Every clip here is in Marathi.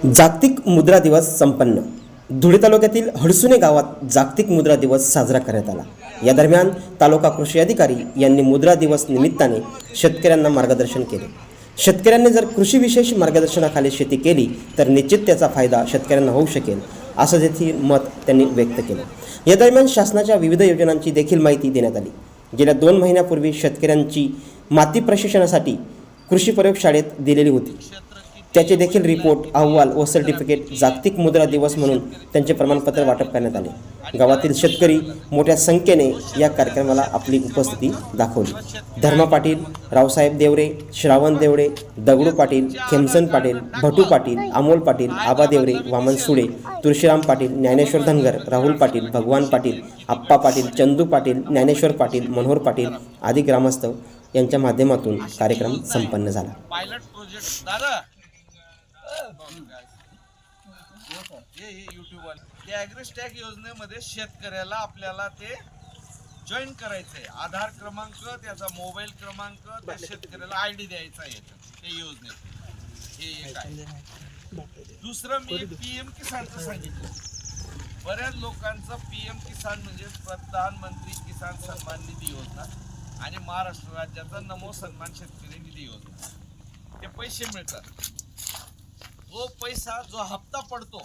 जागतिक मुद्रा दिवस संपन्न. धुळे तालुक्यातील हडसुणे गावात जागतिक मुद्रा दिवस साजरा करण्यात आला. या दरम्यान तालुका कृषी अधिकारी यांनी मुद्रा दिवस निमित्ताने शेतकऱ्यांना मार्गदर्शन केले. शेतकऱ्यांनी जर कृषीविशेष मार्गदर्शनाखाली शेती केली तर निश्चित त्याचा फायदा शेतकऱ्यांना होऊ शकेल असं देखील मत त्यांनी व्यक्त केलं. या दरम्यान शासनाच्या विविध योजनांची देखील माहिती देण्यात आली. गेल्या दोन महिन्यापूर्वी शेतकऱ्यांची माती प्रशिक्षणासाठी कृषी प्रयोगशाळेत दिलेली होती. त्याचे देखील रिपोर्ट अहवाल व सर्टिफिकेट जागतिक मुद्रा दिवस म्हणून त्यांचे प्रमाणपत्र वाटप करण्यात आले. गावातील शेतकरी मोठ्या संख्येने या कार्यक्रमाला आपली उपस्थिती दाखवली. धर्मा पाटील रावसाहेब देवरे श्रावण देवरे दगडू पाटील खेमसन पाटील भटू पाटील अमोल पाटील आबा देवरे वामन सुळे तुळशीराम पाटील ज्ञानेश्वर धनगर राहुल पाटील भगवान पाटील आप्पा पाटील चंदू पाटील ज्ञानेश्वर पाटील मनोहर पाटील आदी ग्रामस्थ यांच्या माध्यमातून कार्यक्रम संपन्न झाला. पायलट प्रोजेक्ट दादा हे युट्यूब त्या ॲग्रिस्टॅग योजनेमध्ये शेतकऱ्याला आपल्याला ते जॉईन करायचंय. आधार क्रमांक त्याचा मोबाईल क्रमांक त्या शेतकऱ्याला आय डी द्यायचा आहे. त्या योजनेत हे एक आहे. दुसरं मी पीएम किसानचं सांगितलं. बऱ्याच लोकांचं पीएम किसान म्हणजे प्रधानमंत्री किसान सन्मान निधी योजना आणि महाराष्ट्र राज्याचा नमो सन्मान शेतकरी निधी योजना. ते पैसे मिळतात. तो पैसा जो हप्ता पडतो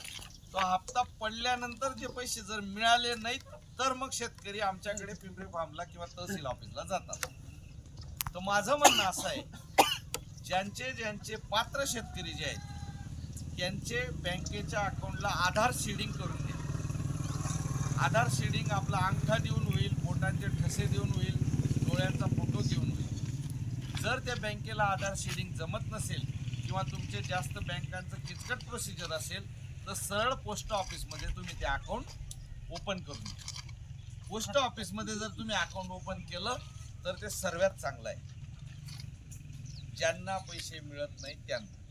तो हप्ता पडल्यानंतर जे पैसे जर मिळाले नाहीत तर मग शेतकरी आमच्याकडे पिंपरी फार्मला किंवा तहसील ऑफिसला जातात. तर माझं म्हणणं असं आहे ज्यांचे ज्यांचे पात्र शेतकरी जे आहेत त्यांचे बँकेच्या अकाउंटला आधार शेडिंग करून द्या आधार शेडिंग आपला अंगठा देऊन होईल बोटांचे ठसे देऊन होईल डोळ्यांचा फोटो देऊन होईल. जर त्या बँकेला आधार शेडिंग जमत नसेल किंवा तुमचे जास्त बँकांचं किचकट प्रोसिजर असेल तर सरळ पोस्ट ऑफिसमध्ये तुम्ही ते अकाउंट ओपन करून घ्या. पोस्ट ऑफिसमध्ये जर तुम्ही अकाउंट ओपन केलं तर ते सर्वात चांगलं आहे. ज्यांना पैसे मिळत नाही त्यांना.